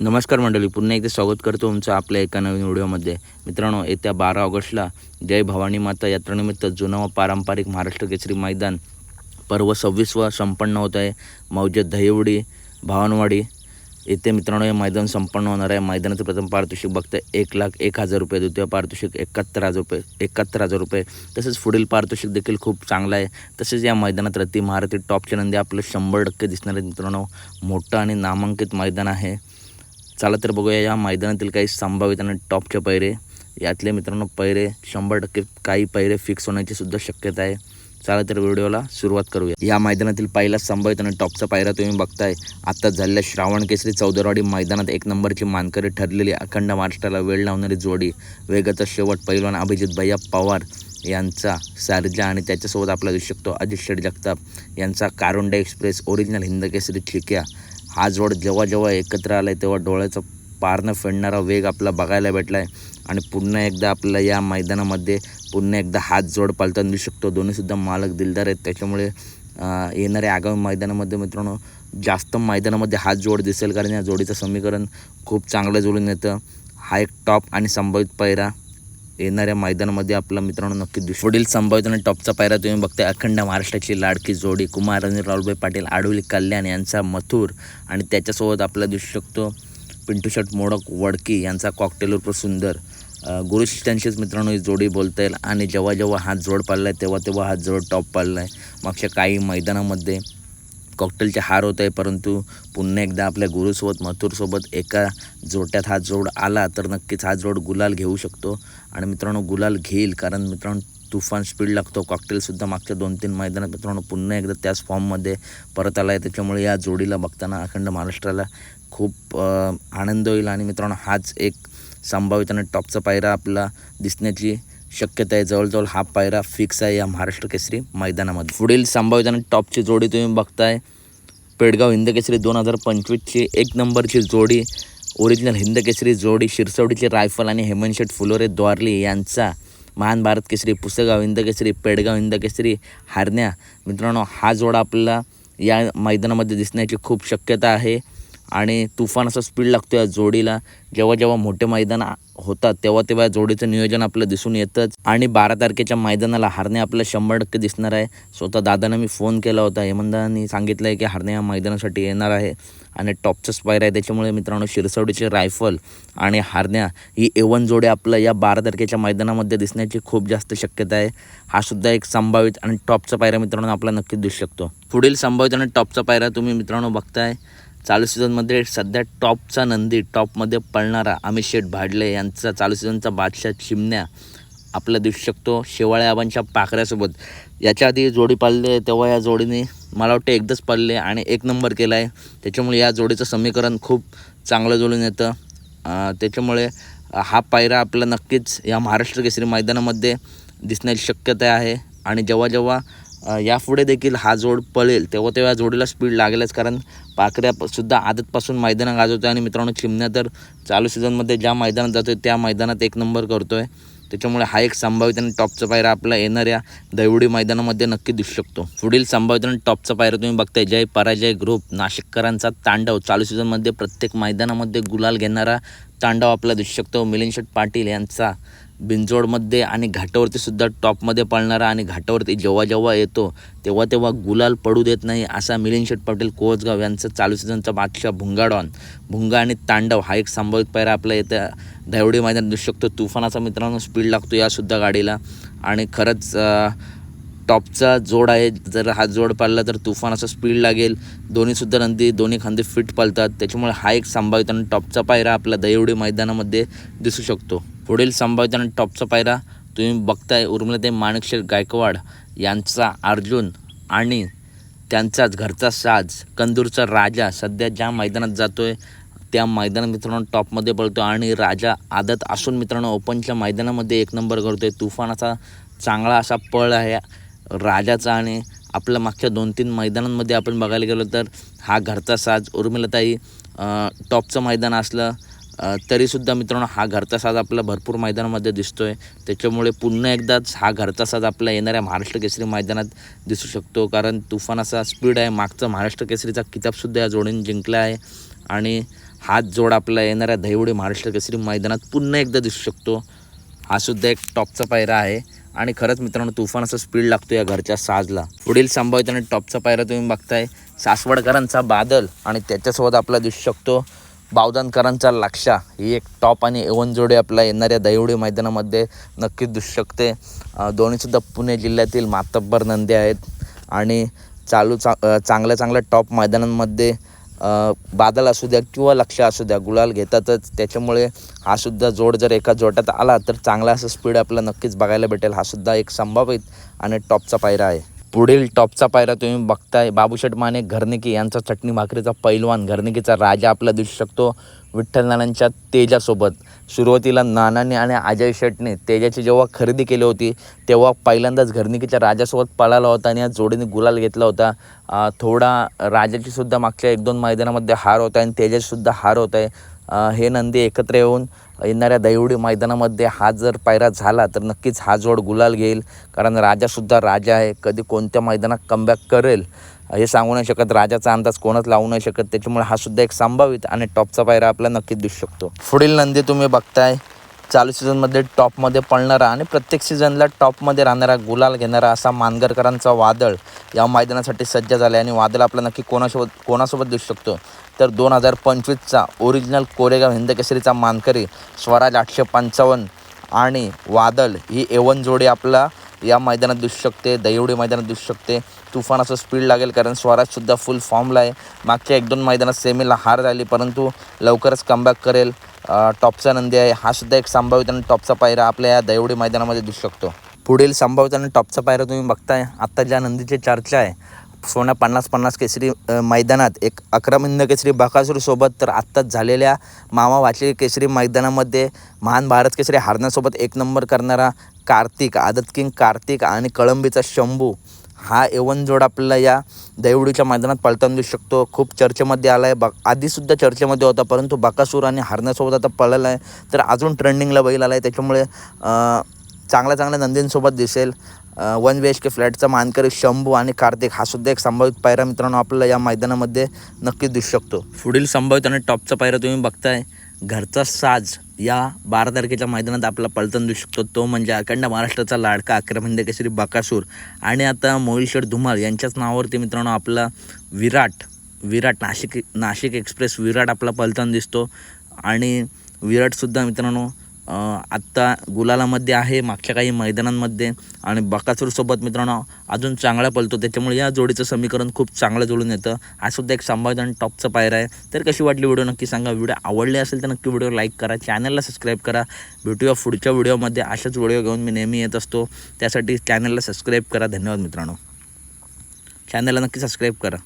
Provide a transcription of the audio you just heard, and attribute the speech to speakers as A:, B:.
A: नमस्कार मंडळी पुन्हा एकदा स्वागत करतो तुमचं आपल्या एका नवीन व्हिडिओमध्ये. मित्रांनो येत्या बारा ऑगस्टला जय भवानी माता यात्रेनिमित्त जुनं व पारंपरिक महाराष्ट्र केसरी मैदान पर्व सव्वीसवा संपन्न होत आहे. मौजे दहिवडी भावनवाडी येथे मित्रांनो हे मैदान संपन्न होणार आहे. मैदानाचं प्रथम पारितोषिक बघतं एक लाख एक हजार रुपये द्वितीय पारितोषिक एकाहत्तर हजार रुपये एकाहत्तर हजार रुपये. तसेच पुढील पारितोषिक देखील खूप चांगलं आहे. तसेच या मैदानात रती महारथी टॉपच्या नंदी आपलं शंभर टक्के दिसणार आहे मित्रांनो. मोठं आणि नामांकित मैदान आहे. चला तर बघूया या मैदानातील काही संभावित आणि टॉपचे पैरे. यातले मित्रांनो पैरे शंभर टक्के काही पैरे फिक्स होण्याची सुद्धा शक्यता आहे. चला तर व्हिडिओला सुरुवात करूया. या मैदानातील पहिला संभावित आणि टॉपचा पायरा तुम्ही बघताय. आत्ता झालेल्या श्रावण केसरी चौदरवाडी मैदानात एक नंबरची मानकरी ठरलेली अखंड महाराष्ट्राला वेळ लावणारी जोडी वेगाचा शेवट पैलवान अभिजित भैया पवार यांचा सारजा आणि त्याच्यासोबत आपला दिसू शकतो अजित शेठ जगताप यांचा कारुंडा एक्सप्रेस ओरिजिनल हिंदकेसरी ठिक्या. हा जोड जेव्हा जेव्हा एकत्र आला आहे तेव्हा डोळ्याचं पारनं फेडणारा वेग आपला बघायला भेटला आहे आणि पुन्हा एकदा आपल्याला या मैदानामध्ये पुन्हा एकदा हात जोड पालताना दिसू शकतो दोन्हीसुद्धा मालक दिलदार आहेत. त्याच्यामुळे येणाऱ्या आगामी मैदानामध्ये मित्रांनो जास्त मैदानामध्ये हात जोड दिसेल. कारण या जोडीचं समीकरण खूप चांगलं जुळून येतं. हा एक टॉप आणि संभावित पैरा येणाऱ्या मैदानामध्ये आपला मित्रांनो नक्की दिसू पुढील संभावित आणि टॉपचा पायरा तुम्ही बघताय. अखंड महाराष्ट्राची लाडकी जोडी कुमार आणि राहुलभाई पाटील आडवली कल्याण यांचा मथुर. आणि त्याच्यासोबत आपला दिसू शकतो पिंटू शर्ट मोडक वडकी यांचा कॉकटेल उर्फ सुंदर गुरु गुरुशिष्टांशीच मित्रांनो ही जोडी बोलता येईल. आणि जेव्हा जेव्हा हात जोड पाडला आहे तेव्हा तेव्हा हात जोड टॉप पाडला आहे मागच्या काही मैदानामध्ये कॉकटेलचे हार होत आहे परंतु पुन्हा एकदा आपल्या गुरुसोबत मथुरसोबत एका जोट्यात हा जोड आला तर नक्कीच हा जोड गुलाल घेऊ शकतो. आणि मित्रांनो गुलाल घेईल कारण मित्रांनो तुफान स्पीड लागतो. कॉकटेलसुद्धा मागच्या दोन तीन मैदानात मित्रांनो पुन्हा एकदा त्याच फॉर्ममध्ये परत आला आहे. त्याच्यामुळे या जोडीला बघताना अखंड महाराष्ट्राला खूप आनंद होईल. आणि मित्रांनो हाच एक संभावित टॉपचा पायरा आपला दिसण्याची शक्यता आहे जवळजवळ हा पायरा फिक्स आहे या महाराष्ट्र केसरी मैदानामध्ये. पुढील संभावित टॉपची जोडी तुम्ही बघताय. पेडगाव हिंद केसरी दोन हजार पंचवीसची एक नंबरची जोडी ओरिजिनल हिंद केसरी जोडी शिरसवडीची रायफल आणि हेमंतशेठ फुलोरे द्वारली यांचा महान भारत केसरी पुसेगाव हिंदकेसरी पेडगाव हिंद केसरी हारण्या. मित्रांनो हा जोडा आपल्याला या मैदानामध्ये दिसण्याची खूप शक्यता आहे. आणि तुफान असा स्पीड लागतो या जोडीला. जेव्हा जेव्हा मोठे मैदान होतात तेव्हा तेव्हा या जोडीचं नियोजन आपलं दिसून येतंच. आणि बारा तारखेच्या मैदानाला हारणे आपलं शंभर टक्के दिसणार आहे. स्वतः दादानं मी फोन केला होता हेमंतांनी सांगितलं आहे की हारणे या मैदानासाठी येणार आहे. आणि टॉपचं स्पायर आहे त्याच्यामुळे मित्रांनो शिरसवडीचे रायफल आणि हारण्या ही एवन जोडी आपलं या बारा तारखेच्या मैदानामध्ये दिसण्याची खूप जास्त शक्यता आहे. हा सुद्धा एक संभावित आणि टॉपचा पायरा मित्रांनो आपला नक्कीच दिसू शकतो. पुढील संभावित आणि टॉपचा पायरा तुम्ही मित्रांनो बघताय. चालू सीझनमध्ये सध्या टॉपचा नंदी टॉपमध्ये पळणारा अमित शेठ भाडले यांचा चालू सीझनचा बादशाह चिमण्या आपला दिसू शकतो शेवाळ्या आबांच्या पाखऱ्यासोबत. याच्या आधी जोडी पाळली तेव्हा या जोडीने मला वाटतं एकदाच पाळले आणि एक नंबर केला आहे त्याच्यामुळे या जोडीचं समीकरण खूप चांगलं जुळून येतं. त्याच्यामुळे हा पायरा आपला नक्कीच या महाराष्ट्र केसरी मैदानामध्ये दिसण्याची शक्यता आहे. आणि जेव्हा जेव्हा यापुढे देखील हा जोड पळेल. तेव्हा तेव्हा जोडीला स्पीड लागेलच. कारण पाकऱ्यासुद्धा आदतपासून मैदानात गाजवतो आणि मित्रांनो चिमण्या तर चालू सीझनमध्ये ज्या मैदानात जातो त्या मैदानात एक नंबर करतो आहे त्याच्यामुळे हा एक संभावित आणि टॉपचा पायरा आपला येणाऱ्या दैवडी मैदानामध्ये नक्की दिसू शकतो. पुढील संभावित आणि टॉपचा पायरा तुम्ही बघताय. जय पराजय ग्रुप नाशिककरांचा तांडव. चालू सीझनमध्ये प्रत्येक मैदानामध्ये गुलाल घेणारा तांडव आपला दिसू शकतो. मिलिंद शेठ पाटील यांचा बिंजोडमध्ये आणि घाटावरती सुद्धा टॉपमध्ये पळणारा आणि घाटावरती जेव्हा जेव्हा येतो तेव्हा तेव्हा गुलाल पडू देत नाही असा मिलिंद शेठ पाटील कोचगाव यांचा चालू सीझनचा मागच्या भुंगाडॉन. भुंगा आणि तांडव हा एक संभावित पायरा आपला येत्या धावडी मैदान दिसू शकतो. तुफानाचा मित्रांनो स्पीड लागतो यासुद्धा गाडीला. आणि खरंच टॉपचा जोड आहे. जर हा जोड पाळला तर तुफान असं स्पीड लागेल दोन्हीसुद्धा नंदी दोन्ही खांदे फिट पालतात. त्याच्यामुळे हा एक संभावित आणि टॉपचा पायरा आपला दहिवडी मैदानामध्ये दिसू शकतो. पुढील संभावित टॉपचा पायरा. तुम्ही बघताय उर्मिलाताई माणिकशेर गायकवाड यांचा अर्जुन आणि त्यांचाच घरचा साज. कंदूरचा राजा सध्या ज्या मैदानात जातो आहे त्या मैदानात मित्रांनो टॉपमध्ये पळतो आणि राजा आदत असून मित्रांनो ओपनच्या मैदानामध्ये एक नंबर करतो आहे तुफानाचा चांगला असा पळ आहे राजाचा आणि आपल्या मागच्या दोन तीन मैदानांमध्ये आपण बघायला गेलो तर हा घरचा साज उर्मिलाताई टॉपचं मैदान असलं तरीसुद्धा मित्रांनो हा घरचा साज आपला भरपूर मैदानामध्ये दिसतो आहे त्याच्यामुळे पुन्हा एकदाच हा घरचा साज आपल्या येणाऱ्या महाराष्ट्र केसरी मैदानात दिसू शकतो. कारण तुफान असा स्पीड आहे. मागचा महाराष्ट्र केसरीचा किताबसुद्धा या जोडीने जिंकला आहे. आणि हाच जोड आपला येणाऱ्या दहिवडी महाराष्ट्र केसरी मैदानात पुन्हा एकदा दिसू शकतो. हा सुद्धा एक टॉपचा पायरा आहे. आणि खरंच मित्रांनो तुफान स्पीड लागतो या घरच्या साजला. पुढील संभाव्यतेने टॉपचा पायरा तुम्ही बघताय. सासवडकरांचा बादल आणि त्याच्यासोबत आपला दिसू शकतो. बावदानकरांचा लक्षा ही एक टॉप आणि एवन जोडी आपल्या येणाऱ्या दहिवडी मैदानामध्ये नक्कीच दिसू शकते. दोन्हीसुद्धा पुणे जिल्ह्यातील मातब्बर नंदी आहेत आणि चालू चा चांगल्या चांगल्या टॉप मैदानांमध्ये बादल असू द्या किंवा लक्ष असू द्या गुलाल घेतातच. त्याच्यामुळे हा सुद्धा जोड जर एका जोटात आला तर चांगला असं स्पीड आपल्याला नक्कीच बघायला भेटेल. हा सुद्धा एक संभावित आणि टॉपचा पायरा आहे. पुढील टॉपचा पायरा तुम्ही बघताय. बाबूशेठ माने घरनिकी यांचा चटणी भाकरीचा पैलवान घरनिकीचा राजा आपला दिसू शकतो विठ्ठल नानांच्या तेजासोबत. सुरुवातीला नानाने आणि अजय शेटने तेजाची जेव्हा खरेदी केली होती तेव्हा पहिल्यांदाच घरनिकीच्या राजासोबत पळाला होता आणि या जोडीने गुलाल घेतला होता. थोडा राजाचीसुद्धा मागच्या एक दोन मैदानामध्ये हार होता आणि तेजाचीसुद्धा हार होत आहे. हे नंदी एकत्र येऊन येणाऱ्या दैवडी मैदानामध्ये हा जर पायरा झाला तर नक्कीच हा जोड गुलाल घेईल. कारण राजासुद्धा राजा आहे. कधी कोणत्या मैदानात कमबॅक करेल हे सांगू नाही शकत. राजाचा अंदाज कोणच लावू नाही शकत. त्याच्यामुळे हा सुद्धा एक संभावित आणि टॉपचा पायरा आपला नक्कीच दिसू शकतो. पुढील नंदी तुम्ही बघताय. चालू सीझनमध्ये टॉपमध्ये पळणारा आणि प्रत्येक सीझनला टॉपमध्ये राहणारा गुलाल घेणारा असा मानगरकरांचा वादळ या मैदानासाठी सज्ज झाला आहे. आणि वादळ आपला नक्की कोणासोबत कोणासोबत दिसू शकतो? तर दोन हजार पंचवीसचा ओरिजिनल कोरेगाव हिंदकेसरीचा मानकरी स्वराज आठशे पंचावन्न आणि वादळ ही एवन जोडी आपला या मैदानात दिसू शकते दहिवडी मैदानात दिसू शकते. तुफान असं स्पीड लागेल कारण स्वराजसुद्धा फुल फॉर्मला आहे. मागच्या एक दोन मैदानात सेमीला हार झाली परंतु लवकरच कमबॅक करेल. टॉपचा नंदी आहे. हा सुद्धा एक संभावित आणि टॉपचा पायरा आपल्या या दैवडी मैदानामध्ये दिसू शकतो. पुढील संभावित आणि टॉपचा पायरा तुम्ही बघताय. आत्ता ज्या नंदीची चर्चा आहे सोन्या पन्नास पन्नास केसरी मैदानात एक अकरा मिंद केसरी बकासूरसोबत तर आत्ताच झालेल्या मामा वाचली केसरी मैदानामध्ये महान भारत केसरी हारण्यासोबत एक नंबर करणारा कार्तिक आदत किंग कार्तिक आणि कळंबीचा शंभू. हा एवन जोड आपल्याला या दैवडीच्या मैदानात पळताना दिसू शकतो. खूप चर्चेमध्ये आला आहे बा आधीसुद्धा चर्चेमध्ये होता परंतु बकासूर आणि हरण्यासोबत आता पळाला आहे तर अजून ट्रेंडिंगला बैल आला आहे त्याच्यामुळे चांगल्या चांगल्या नंदींसोबत दिसेल. वन बी एच के फ्लॅटचा मानकरी शंभू आणि कार्तिक हा सुद्धा एक संभावित पायरा मित्रांनो आपल्याला या मैदानामध्ये नक्कीच दिसू शकतो. पुढील संभावित आणि टॉपचा पायरा तुम्ही बघताय. घरचा साज. या बारा तारखेच्या मैदानात आपला पलटण देऊ शकतो. तो म्हणजे अखंड महाराष्ट्राचा लाडका अक्रमहिंद केसरी बकासूर. आणि आता मोहिल धुमाल यांच्याच नावावरती मित्रांनो आपला विराट विराट नाशिक नाशिक एक्सप्रेस विराट आपला पलटण दिसतो. आणि विराटसुद्धा मित्रांनो आत्ता गुलालामध्ये आहे मागच्या काही मैदानांमध्ये. आणि बकासूरसोबत मित्रांनो अजून चांगला पलतो त्याच्यामुळे या जोडीचं समीकरण खूप चांगलं जुळून येतं. हा सुद्धा एक संभाव्य आणि टॉपचा पायरा आहे. तर कशी वाटली व्हिडिओ नक्की सांगा. व्हिडिओ आवडले असेल तर नक्की व्हिडिओ लाईक करा. चॅनलला सबस्क्राईब करा. भेटूया पुढच्या व्हिडिओमध्ये. अशाच व्हिडिओ घेऊन मी नेहमी येत असतो. त्यासाठी चॅनलला सबस्क्राईब करा. धन्यवाद मित्रांनो. चॅनलला नक्की सबस्क्राईब करा.